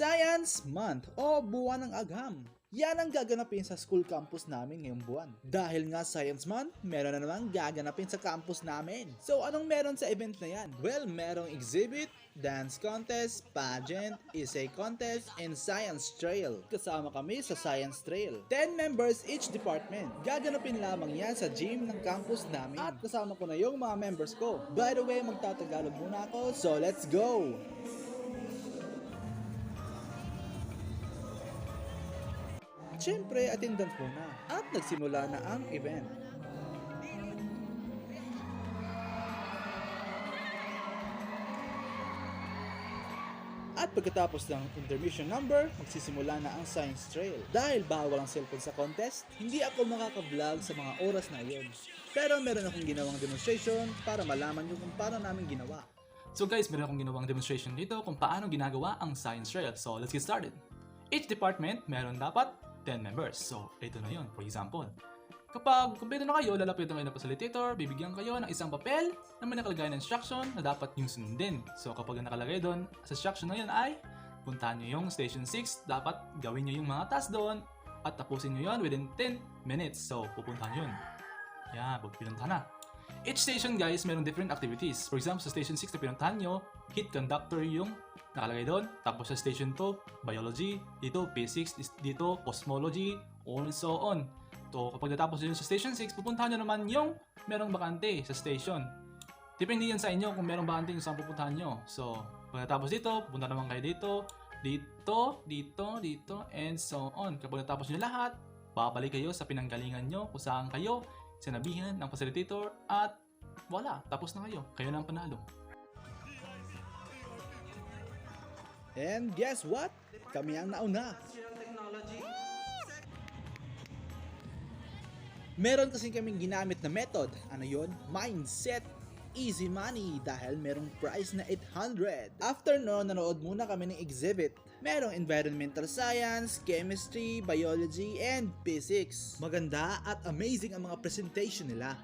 Science Month o Buwan ng Agham. Yan ang gaganapin sa school campus namin ngayong buwan. Dahil nga Science Month, meron na namang gaganapin sa campus namin. So anong meron sa event na yan? Well, merong exhibit, dance contest, pageant, essay contest, and science trail. Kasama kami sa science trail. 10 members each department. Gaganapin lamang yan sa gym ng campus namin. At kasama ko na yung mga members ko. By the way, magtatagalog muna ako, so let's go! Siyempre, attendance muna. At nagsimula na ang event. At pagkatapos ng intermission number, magsisimula na ang science trail. Dahil bawal ang cellphone sa contest, hindi ako makaka-vlog sa mga oras na iyon. Pero meron akong ginawang demonstration para malaman nyo kung paano namin ginawa. So guys, meron akong ginawang demonstration dito kung paano ginagawa ang science trail. So let's get started. Each department, meron dapat 10 members. So ito na yun, for example. Kapag kumpleto na kayo, lalapitan kayo ng facilitator, bibigyan kayo ng isang papel na may nakalagay na instruction na dapat yung sundin. So kapag nakalagay doon, sa instruction na yun ay, puntahan nyo yung station 6, dapat gawin nyo yung mga task doon, at tapusin nyo yun within 10 minutes. So pupuntahan yun. Yan, pagpinuntahan na. Each station guys, meron different activities. For example, sa station 6 na pinuntahan nyo, heat conductor yung nakalagay doon. Tapos sa station 2, biology. Dito, physics. Dito, cosmology. And so on. So, kapag natapos nyo sa station 6, pupuntahan nyo naman yung merong bakante sa station. Depende yan sa inyo kung merong bakante kung saan pupuntahan nyo. So, pag natapos dito, pupunta naman kayo dito. Dito, dito, dito, and so on. Kapag natapos nyo lahat, babalik kayo sa pinanggalingan nyo kung saan kayo sinabihan ng facilitator at wala, tapos na kayo. Kayo na ang panalo. And guess what? Kami ang nauna. Meron kasi kaming ginamit na method. Ano yon? Mindset. Easy money dahil merong price na 800. After no, nanood muna kami ng exhibit. Merong environmental science, chemistry, biology, and physics. Maganda at amazing ang mga presentation nila.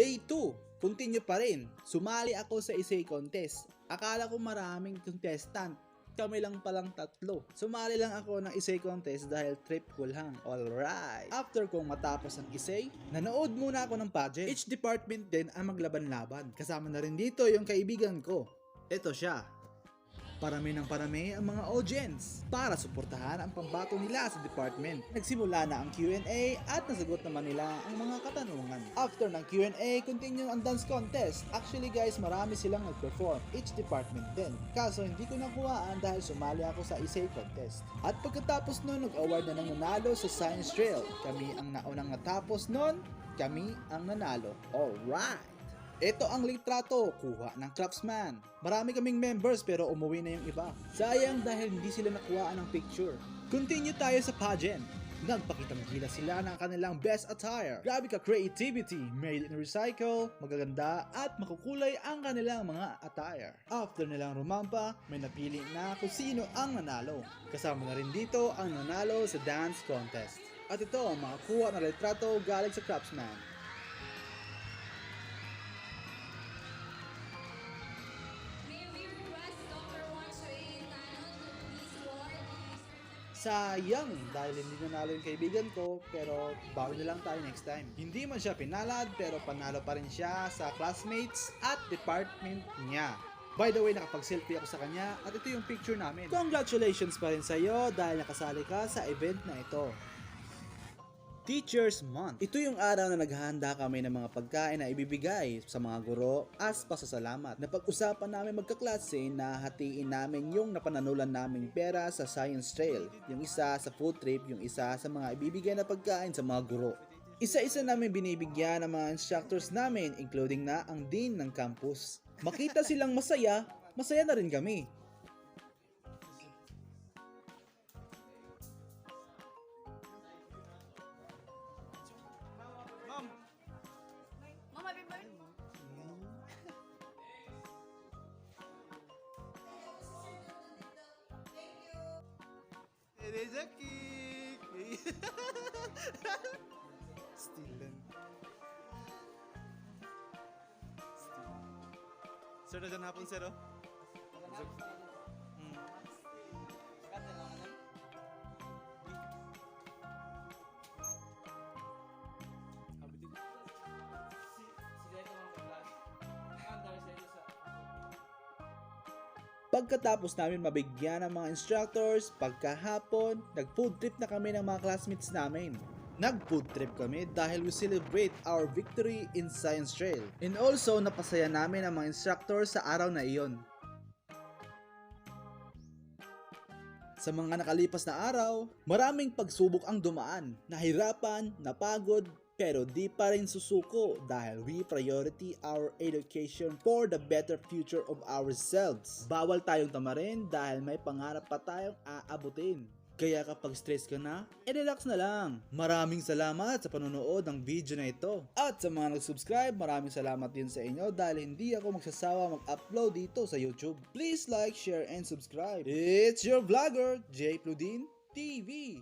Day 2, continue pa rin. Sumali ako sa essay contest. Akala ko maraming contestant. Kami lang palang tatlo. Sumali lang ako ng essay contest dahil trip ko lang. Alright. After kong matapos ang essay, nanood muna ako ng pageant. Each department din ang maglaban-laban. Kasama na rin dito yung kaibigan ko. Ito siya. Parami ng parami ang mga audience para suportahan ang pambato nila sa department. Nagsimula na ang Q&A at nasagot naman nila ang mga katanungan. After ng Q&A, continue ang dance contest. Actually guys, marami silang nag-perform, each department din. Kaso hindi ko nakuhaan dahil sumali ako sa essay contest. At pagkatapos nun, nag-award na ng nanalo sa Science Trail. Kami ang naunang natapos nun, kami ang nanalo. Alright! Ito ang litrato, kuha ng craftsman. Marami kaming members pero umuwi na yung iba. Sayang dahil hindi sila nakuha ng picture. Continue tayo sa pageant. Nagpakitang gila sila ng kanilang best attire. Grabe ka creativity, made in recycle, magaganda at makukulay ang kanilang mga attire. After nilang rumampa, may napili na kung sino ang nanalo. Kasama na rin dito ang nanalo sa dance contest. At ito ang mga kuha na litrato galing sa craftsman. Sayang dahil hindi nanalo yung kaibigan ko pero bawi na lang tayo next time. Hindi man siya pinalad pero panalo pa rin siya sa classmates at department niya. By the way, nakapag-selfie ako sa kanya at ito yung picture namin. Congratulations pa rin sa'yo dahil nakasali ka sa event na ito. Teachers Month. Ito yung araw na naghahanda kami ng mga pagkain na ibibigay sa mga guro as pasasalamat. Napag-usapan namin magkaklase na hatiin namin yung napananulan naming pera sa Science Trail. Yung isa sa food trip, yung isa sa mga ibibigay na pagkain sa mga guro. Isa-isa namin binibigyan ng mga instructors namin including na ang dean ng campus. Makita silang masaya, masaya na rin kami. Keja Kick! Stilan. Sir, na dyan hapon, sir, oh. Pagkatapos namin mabigyan ng mga instructors, pagkahapon, nag-food trip na kami ng mga classmates namin. Nag-food trip kami dahil we celebrate our victory in Science Trail. And also, napasaya namin ang mga instructors sa araw na iyon. Sa mga nakalipas na araw, maraming pagsubok ang dumaan. Nahirapan, napagod, pero di pa rin susuko dahil we priority our education for the better future of ourselves. Bawal tayong tamarin dahil may pangarap pa tayong aabutin. Kaya kapag stress ka na, i-relax na lang. Maraming salamat sa panonood ng video na ito. At sa mga nag-subscribe, maraming salamat din sa inyo dahil hindi ako magsasawa mag-upload dito sa YouTube. Please like, share, and subscribe. It's your vlogger, Jay Pludin TV.